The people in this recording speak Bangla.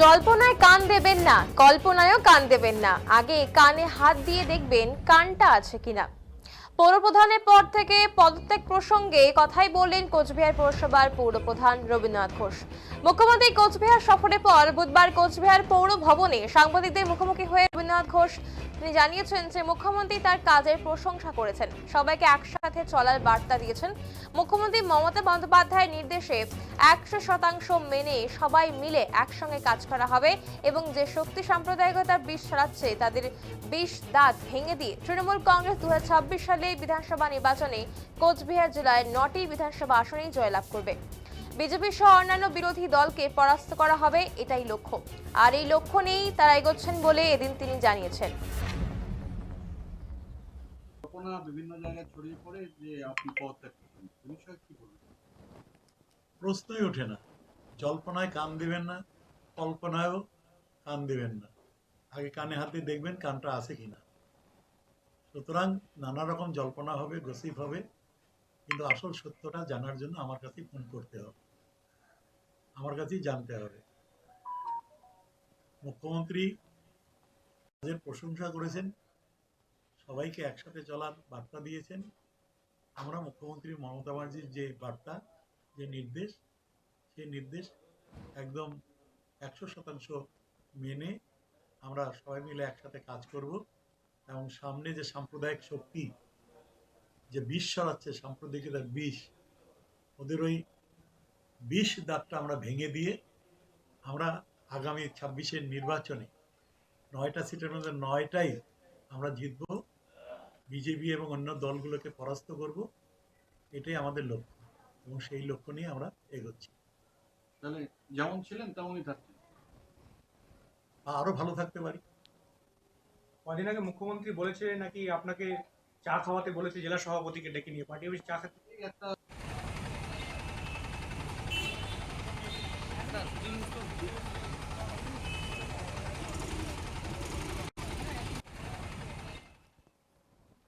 জল্পনায় কান দেবেন না, কল্পনায়ও কান দেবেন না। আগে কানে হাত দিয়ে দেখবেন কানটা আছে কিনা। পৌরপ্রধানের পর থেকে পদত্যাগ প্রসঙ্গে কথাই বললেন কোচবিহার পৌরসভার পৌরপ্রধান রবীন্দ্রনাথ ঘোষ। মুখ্যমন্ত্রী কোচবিহার সফরের পর বুধবার কোচবিহার পৌর ভবনে সাংবাদিকদের মুখোমুখি হয়ে রবীন্দ্রনাথ ঘোষ তিনি জানিয়েছেন যে মুখ্যমন্ত্রী তার কাজের প্রশংসা করেছেন। সবাইকে একসাথে চলার বার্তা দিয়েছেন। মুখ্যমন্ত্রী মমতা বন্দ্যোপাধ্যায়ের নির্দেশে একশো শতাংশ মেনে সবাই মিলে একসঙ্গে কাজ করা হবে এবং যে শক্তি সাম্প্রদায়িকতার বিষ ছড়াচ্ছে, তাদের বিষ দাঁত ভেঙে দিয়ে তৃণমূল কংগ্রেস দু হাজার ছাব্বিশ সালে বিধানসভা নির্বাচনে কোচবিহার জেলায় নটি বিধানসভা আসনেই জয়লাভ করবে। বিজেপি সহ অন্যান্য বিরোধী দলকে পরাস্ত করা হবে এটাই লক্ষ্য। আর এই লক্ষ্য নিয়েই তারা এগোচ্ছেন বলে এদিন তিনি জানিয়েছেন। বিভিন্ন জায়গায় ছড়িয়ে পড়ে যে আপনি পদত্যাগ করবেন কি বলবেন প্রশ্নই ওঠে না। জল্পনায় কান দিবেন না কল্পনায়ও কান দিবেন না। আগে কানে হাতে দেখবেন কানটা আছে কিনা। সুতরাং নানা রকম জল্পনা হবে গসিপ হবে। কিন্তু আসল সত্যটা জানার জন্য আমার কাছেই ফোন করতে হবে। আমার কাছেই জানতে হবে। মুখ্যমন্ত্রী কাজের প্রশংসা করেছেন, সবাইকে একসাথে চলার বার্তা দিয়েছেন। আমরা মুখ্যমন্ত্রী মমতা ব্যানার্জির যে বার্তা, যে নির্দেশ, সেই নির্দেশ একদম একশো শতাংশ মেনে আমরা সবাই মিলে একসাথে কাজ করব এবং সামনে যে সাম্প্রদায়িক শক্তি যে বিষ ছড়াচ্ছে সাম্প্রদায়িকতার বিষ ওদের ওই বিষ দাঁতটা আমরা ভেঙে দিয়ে আমরা আগামী ছাব্বিশের নির্বাচনে নয়টা সিটের মধ্যে নয়টাই আমরা জিতব। বিজেপি এবং অন্য দলগুলোকে পরাস্ত করব। এটাই আমাদের লক্ষ্য এবং সেই লক্ষ্য নিয়ে আমরা এগোচ্ছি। তাহলে যেমন ছিলেন তেমনই থাকছেন বা আরও ভালো থাকতে পারি। কদিন আগে মুখ্যমন্ত্রী বলেছে নাকি আপনাকে চা খাওয়াতে বলেছে জেলা সভাপতিকে ডেকে নিয়ে পার্টি অফিস চা খেতে একটা